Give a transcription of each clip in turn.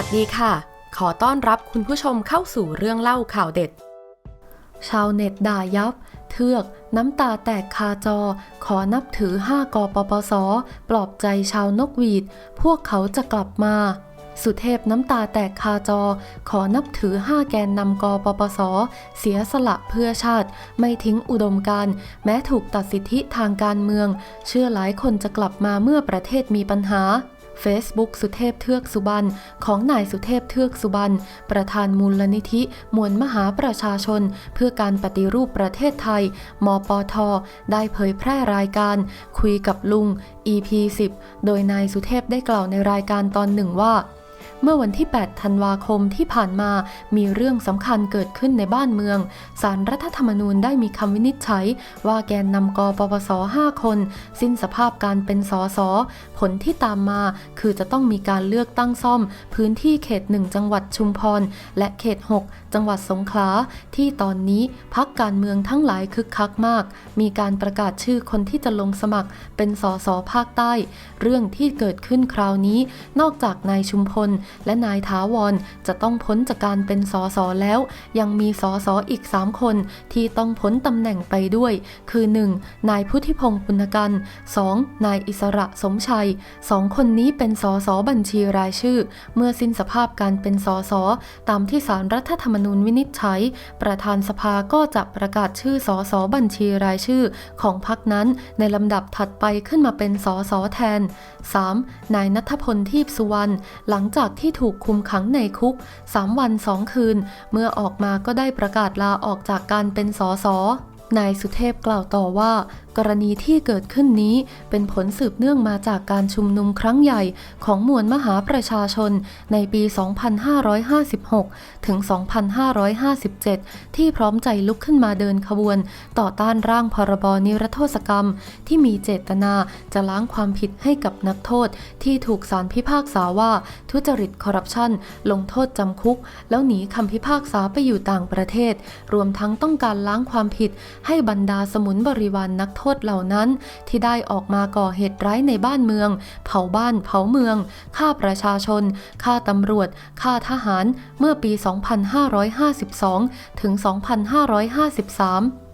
วัสดีค่ะ ขอต้อนรับคุณผู้ชมเข้าสู่เรื่องเล่าข่าวเด็ด ชาวเน็ตด่ายับ เทือก น้ำตาแตกคาจอ ขอนับถือ 5กปปส ปลอบใจชาวนกหวีด พวกเขาจะกลับมา สุเทพน้ำตาแตกคาจอ ขอนับถือ 5 แกนนำกปปส เสียสละเพื่อชาติ ไม่ทิ้งอุดมการ แม้ถูกตัดสิทธิทางการเมือง เชื่อหลายคนจะกลับมาเมื่อประเทศมีปัญหา Facebook สุเทพเทือกสุบรรณของนายสุเทพเทือกสุบรรณประธานมูลนิธิมวลมหาประชาชน เพื่อการปฏิรูปประเทศไทย มปท ได้เผยแพร่รายการ คุยกับลุง EP 10 โดยนายสุเทพได้กล่าวในรายการตอนหนึ่งว่า เมื่อวันที่ 8 ธันวาคมที่ผ่านมา มีเรื่องสำคัญเกิดขึ้นในบ้านเมือง สารรัฐธรรมนูญได้มีคำวินิจฉัย ว่าแกนนำกปปส 5 คน สิ้นสภาพการเป็นสส ผลที่ตามมา คือจะต้องมีการเลือกตั้งซ่อม พื้นที่เขต 1 จังหวัดชุมพร และเขต 6 จังหวัดสงขลา ที่ตอนนี้พักการเมืองทั้งหลายคึกคักมาก มีการประกาศชื่อคนที่จะลงสมัครเป็นสสภาคใต้ เรื่องที่เกิดขึ้นคราวนี้ นอกจากนายชุมพลและนายถาวรจะต้องพ้นจากการเป็นสสแล้ว ยังมีสสอีก 3 คนที่ต้องพ้นตำแหน่งไปด้วย คือ 1. นายพุทธิพงศ์ปุณกัน 2. นายอิสระสมชัย 2 คนนี้เป็นสสบัญชีรายชื่อ เมื่อสิ้นสภาพการเป็นสสตามที่สารรัฐธรรมนูญวินิจฉัย ประธานสภาก็จะประกาศชื่อสสบัญชีรายชื่อของพรรคนั้นในลำดับถัดไปขึ้นมาเป็นสสแทน 3. นายนัทพลทีพสุวรรณหลังจากที่ถูกคุมขังในคุก 3 วัน 2 คืน เมื่อออกมาก็ได้ประกาศลาออกจากการเป็นสสนายสุเทพกล่าวต่อว่า กรณีที่เกิดขึ้นนี้ เป็นผลสืบเนื่องมาจากการชุมนุมครั้งใหญ่ของมวลมหาประชาชนในปี 2556 ถึง 2557 ที่พร้อมใจลุกขึ้นมาเดินขบวน ต่อต้านร่างพรบนิรโทษกรรม ที่มีเจตนาจะล้างความผิดให้กับนักโทษ ที่ถูกศาลพิพากษาว่า ทุจริตคอร์รัปชันลงโทษจำคุก แล้วหนีคำพิพากษาไปอยู่ต่างประเทศ รวมทั้งต้องการล้างความผิดให้บรรดาสมุนบริวารนนักโทษเหล่านั้น ที่ได้ออกมาก่อเหตุร้ายในบ้านเมือง เผาบ้านเผาเมืองฆ่าประชาชนฆ่าตำรวจฆ่าทหารเมื่อปี 2552 ถึง 2553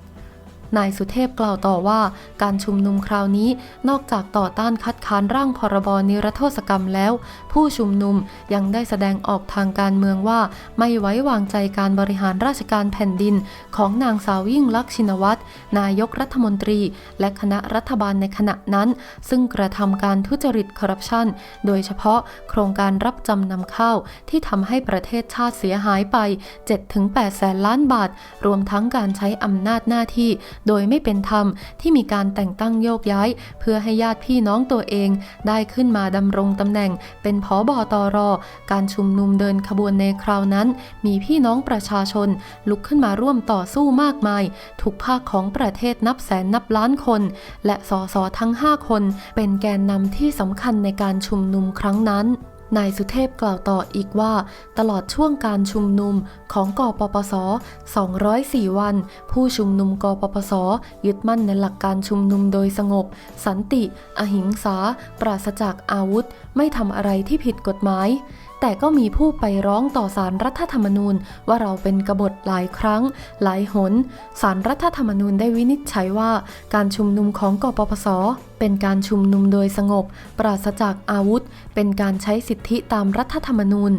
นายสุเทพกล่าวต่อว่า การชุมนุมคราวนี้นอกจากต่อต้านคัดค้านร่างพรบนิรโทษกรรมแล้ว ผู้ชุมนุมยังได้แสดงออกทางการเมืองว่า ไม่ไว้วางใจการบริหารราชการแผ่นดิน ของนางสาวยิ่งลักษณ์ชินวัตรนายกรัฐมนตรี และคณะรัฐบาลในขณะนั้น ซึ่งกระทำการทุจริตคอร์รัปชันโดยเฉพาะโครงการรับจำนำข้าวที่ทำให้ประเทศชาติเสียหายไป 7-8 แสนล้านบาท รวมทั้งการใช้อำนาจหน้าที่โดยไม่เป็นธรรมที่มีการแต่งตั้งโยกย้าย เพื่อให้ญาติพี่น้องตัวเอง ได้ขึ้นมาดำรงตำแหน่ง เป็นผอบอตรการชุมนุมเดินขบวนในคราวนั้น มีพี่น้องประชาชน ลุกขึ้นมาร่วมต่อสู้มากมาย ทุกภาคของประเทศนับแสนนับล้านคน และสสทั้ง 5 คน เป็นแกนนำที่สำคัญในการชุมนุมครั้งนั้น นายสุเทพกล่าวต่ออีกว่า ตลอดช่วงการชุมนุมของกปปส 204 วัน ผู้ชุมนุมกปปส ยึดมั่นในหลักการชุมนุมโดยสงบ สันติ อหิงสา ปราศจากอาวุธ ไม่ทำอะไรที่ผิดกฎหมาย แต่ก็มีผู้ไปร้องต่อสารรัฐธรรมนูญ ว่าเราเป็นกบฏหลายครั้ง หลายหนสารรัฐธรรมนูญได้วินิจฉัยว่า การชุมนุมของกปปสเป็นการชุมนุมโดยสงบ ปราศจากอาวุธ เป็นการใช้สิทธิตามรัฐธรรมนูญ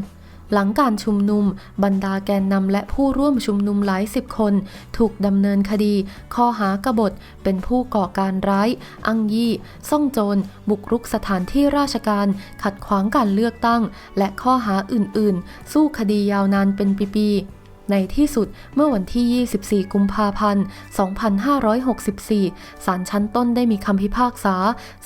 หลังการชุมนุม บรรดาแกนนำและผู้ร่วมชุมนุมหลายสิบคน ถูกดำเนินคดี ข้อหากบฏ เป็นผู้ก่อการร้าย อังยี่ ซ่องโจร บุกรุกสถานที่ราชการ ขัดขวางการเลือกตั้ง และข้อหาอื่นๆ สู้คดียาวนานเป็นปีๆ ในที่สุดเมื่อวันที่ 24 กุมภาพันธ์ 2564 ศาลชั้นต้นได้มีคำพิพากษา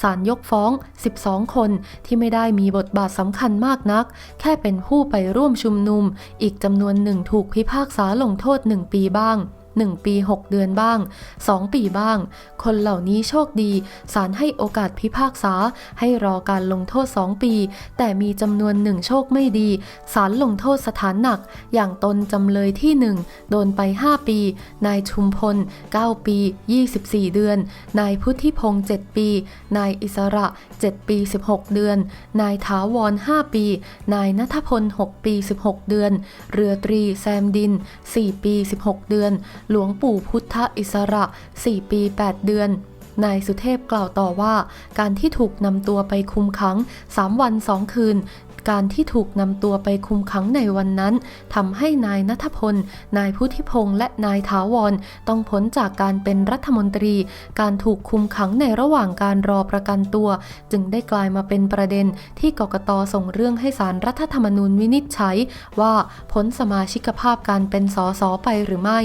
ศาลยกฟ้อง 12 คนที่ไม่ได้มีบทบาทสำคัญมากนัก แค่เป็นผู้ไปร่วมชุมนุม อีกจำนวนหนึ่งถูกพิพากษาลงโทษ 1 ปีบ้าง 1 ปี 6 เดือนบ้าง 2 ปีบ้าง คนเหล่านี้โชคดีศาลให้โอกาสพิพากษา ให้รอการลงโทษ 2 ปี แต่มีจำนวนหนึ่งโชคไม่ดีศาลลงโทษสถานหนัก อย่างตนจำเลยที่ 1 โดนไป 5 ปี นายชุมพล 9 ปี 24 เดือน นายพุทธิพงษ์7ปี นายอิสระ 7 ปี 16 เดือน นายถาวร 5 ปี นายนัทพล 6 ปี 16 เดือน เรือตรีแซมดิน 4 ปี 16 เดือนหลวงปู่พุทธอิสระ 4 ปี 8 เดือน นายสุเทพกล่าวต่อว่า การที่ถูกนำตัวไปคุมขัง 3 วัน 2 คืนการที่ถูกนำตัวไปคุมขังในวันนั้นทำให้นายนัทพล นายพุทธิพงษ์และนายถาวร ต้องพ้นจากการเป็นรัฐมนตรี การถูกคุมขังในระหว่างการรอประกันตัว จึงได้กลายมาเป็นประเด็นที่กกตส่งเรื่องให้สารรัฐธรรมนูญวินิจฉัย ว่าพ้นสมาชิกภาพการเป็นสสไปหรือไม่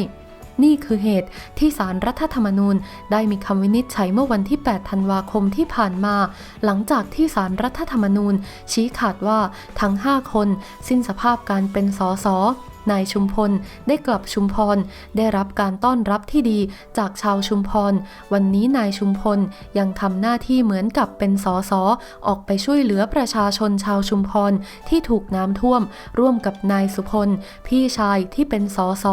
นี่คือเหตุที่สารรัฐธรรมนูญได้มีคำวินิจฉัยเมื่อวันที่ 8 ธันวาคมที่ผ่านมา หลังจากที่สารรัฐธรรมนูญ ชี้ขาดว่าทั้ง 5 คน สิ้นสภาพการเป็นสสนายชุมพลได้กลับชุมพร ได้รับการต้อนรับที่ดีจากชาวชุมพร วันนี้นายชุมพลยังทำหน้าที่เหมือนกับเป็นสสออกไปช่วยเหลือประชาชนชาวชุมพรที่ถูกน้ำท่วม ร่วมกับนายสุพล พี่ชายที่เป็นสส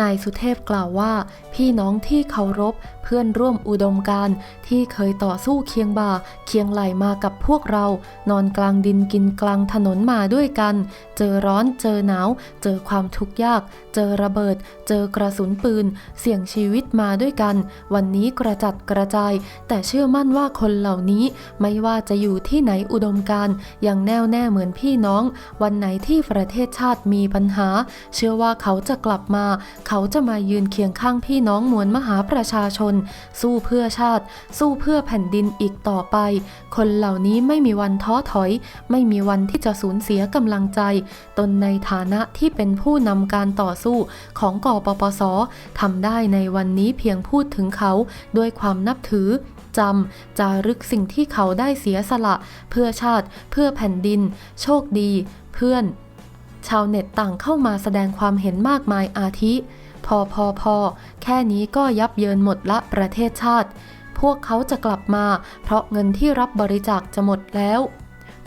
นายสุเทพกล่าวว่า พี่น้องที่เคารพ เพื่อนร่วมอุดมการที่เคยต่อสู้เคียงบ่าเคียงไหลมากับพวกเรา นอนกลางดินกินกลางถนนมาด้วยกัน เจอร้อนเจอหนาว เจอความทุกข์ยาก เจอระเบิด เจอกระสุนปืน เสี่ยงชีวิตมาด้วยกัน วันนี้กระจัดกระจาย แต่เชื่อมั่นว่าคนเหล่านี้ไม่ว่าจะอยู่ที่ไหนอุดมการยังแน่วแน่เหมือนพี่น้อง วันไหนที่ประเทศชาติมีปัญหา เชื่อว่าเขาจะกลับมา เขาจะมายืนเคียงข้างพี่น้องมวลมหาประชาชนสู้เพื่อชาติ สู้เพื่อแผ่นดินอีกต่อไป คนเหล่านี้ไม่มีวันท้อถอย ไม่มีวันที่จะสูญเสียกำลังใจ ตนในฐานะที่เป็นผู้นำการต่อสู้ของกปปสทำได้ในวันนี้เพียงพูดถึงเขาด้วยความนับถือจำจารึกสิ่งที่เขาได้เสียสละ เพื่อชาติ เพื่อแผ่นดิน โชคดี เพื่อน ชาวเน็ตต่างเข้ามาแสดงความเห็นมากมายอาทิ พอพอพอแค่นี้ก็ยับเยินหมดละประเทศชาติ พวกเขาจะกลับมา เพราะเงินที่รับบริจาคจะหมดแล้ว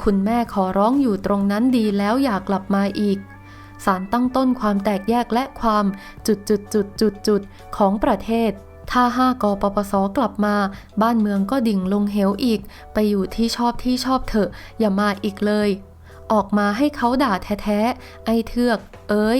คุณแม่ขอร้องอยู่ตรงนั้นดีแล้วอยากกลับมาอีกสารตั้งต้นความแตกแยกและความจุดจุดจุดจุดจุดของประเทศ ถ้าห้ากปปสกลับมา บ้านเมืองก็ดิ่งลงเหวอีก ไปอยู่ที่ชอบที่ชอบเถอะ อย่ามาอีกเลย ออกมาให้เขาด่าแท้ๆ ไอ้เทือก เอ้ย